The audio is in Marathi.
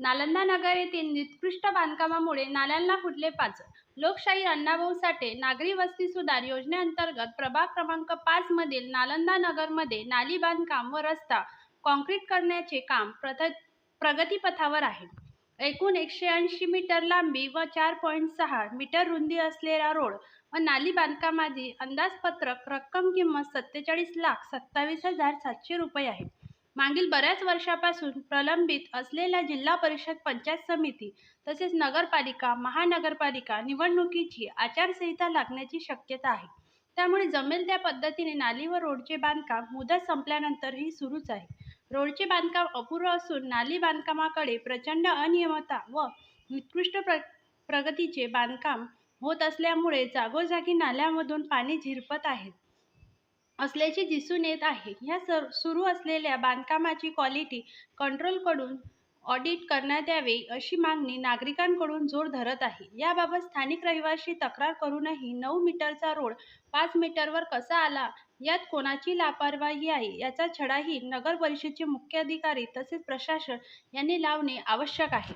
नालंदा नगर येथील निकृष्ट बांधकामामुळे नाल्यांना फुटले पाच. लोकशाही अण्णाभाऊ साठे नागरी वस्ती सुधार योजनेअंतर्गत प्रभाग क्रमांक पाच मधील नालंदा नगरमध्ये नाली बांधकाम व रस्ता कॉन्क्रीट करण्याचे काम प्रथ प्रगतीपथावर आहे. एकूण एकशे ऐंशी मीटर लांबी व चार पॉईंट सहा मीटर रुंदी असलेला रोड व नाली बांधकामाची अंदाजपत्रक रक्कम किंमत सत्तेचाळीस लाख सत्तावीस हजार सातशे रुपये आहे. मागील बऱ्याच वर्षापासून प्रलंबित असलेल्या जिल्हा परिषद पंचायत समिती तसेच नगरपालिका महानगरपालिका निवडणुकीची आचारसंहिता लागण्याची शक्यता आहे. त्यामुळे जमेल त्या पद्धतीने नाली व रोडचे बांधकाम मुदत संपल्यानंतरही सुरूच आहे. रोडचे बांधकाम अपूर्व असून नाली बांधकामाकडे प्रचंड अनियमता व निकृष्ट प्र प्रगतीचे बांधकाम होत असल्यामुळे जागोजागी नाल्यामधून पाणी झिरपत आहेत असल्याचे दिसून येत आहे. या सर सुरू असलेल्या बांधकामाची क्वालिटी कंट्रोलकडून ऑडिट करण्यात यावे अशी मागणी नागरिकांकडून जोर धरत आहे. याबाबत स्थानिक रहिवाशी तक्रार करूनही नऊ मीटरचा रोड पाच मीटरवर कसा आला यात कोणाची लापरवाही आहे याचा छडाही नगर परिषदेचे मुख्याधिकारी तसेच प्रशासन यांनी लावणे आवश्यक आहे.